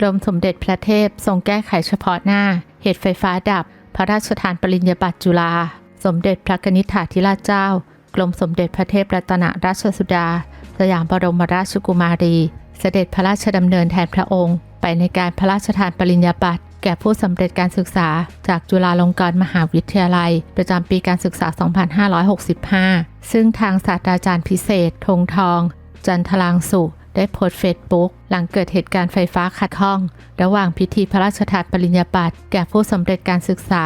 กรมสมเด็จพระเทพทรงแก้ไขเฉพาะหน้า เหตุไฟฟ้าดับ พระราชทานปริญญาบัตรจุฬา สมเด็จพระกนิษฐาธิราชเจ้า กรมสมเด็จพระเทพรัตนราชสุดา สยามบรมราชกุมารี เสด็จพระราชดำเนินแทนพระองค์ ไปในการพระราชทานปริญญาบัตรแก่ผู้สำเร็จการศึกษา จากจุฬาลงกรณ์มหาวิทยาลัย ประจำปีการศึกษา 2565 ซึ่งทางศาสตราจารย์พิเศษธงทอง จันทรางสุ ได้โพสต์เฟซบุ๊กหลังเกิดเหตุการณ์ไฟฟ้าขัดข้อง ระหว่างพิธีพระราชทานปริญญาบัตรแก่ผู้สำเร็จการศึกษา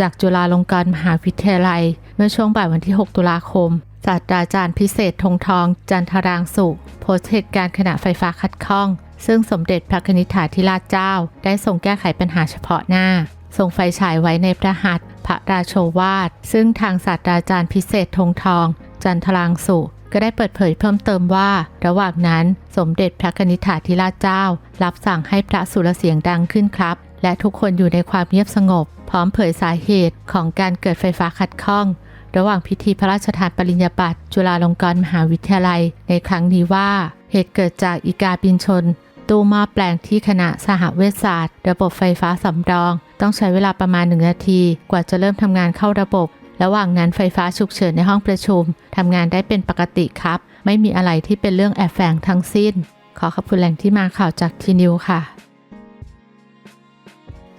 จากจุฬาลงกรณ์มหาวิทยาลัย เมื่อช่วงบ่ายวันที่ 6 ตุลาคมศาสตราจารย์พิเศษธงทอง จันทรางสุโพสต์เหตุการณ์ขณะไฟฟ้าขัดข้อง ซึ่งสมเด็จพระนิษฐาธิราชเจ้า ได้ทรงแก้ไขปัญหาเฉพาะหน้าส่งไฟฉายไว้ในพระหัตถ์พระราโชวาท ซึ่งทางศาสตราจารย์พิเศษธงทอง จันทรางสุ ก็ได้เปิดเผยเพิ่มเติมว่า ระหว่างนั้นสมเด็จพระนิษฐาธิราชเจ้า รับสั่งให้พระสุรเสียงดังขึ้นครับ และทุกคนอยู่ในความเงียบสงบ พร้อมเผยสาเหตุของการเกิดไฟฟ้าขัดข้อง ระหว่างพิธีพระราชทานปริญญาบัตรจุฬาลงกรณ์มหาวิทยาลัย ในครั้งนี้ว่า เหตุเกิดจากอีกาบินชน ตู้หม้อแปลงที่คณะสหเวชศาสตร์ ระบบไฟฟ้าสำรอง ต้องใช้เวลาประมาณหนึ่งนาที กว่าจะเริ่มทำงานเข้าระบบ ระหว่างนั้นไฟฟ้าฉุกเฉินในห้องประชุมทำงานได้เป็นปกติครับ ไม่มีอะไรที่เป็นเรื่องแอบแฝงทั้งสิ้น ขอขอบคุณแหล่งที่มาข่าวจากทีนิวค่ะ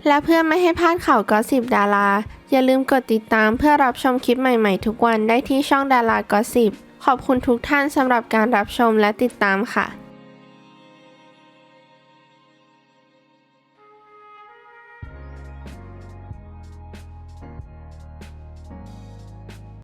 และเพื่อไม่ให้พลาดข่าวก็สิบดารา อย่าลืมกดติดตามเพื่อรับชมคลิปใหม่ๆ ทุกวันได้ที่ช่องดารากอสิบขอบคุณทุกท่านสำหรับการรับชมและติดตามค่ะ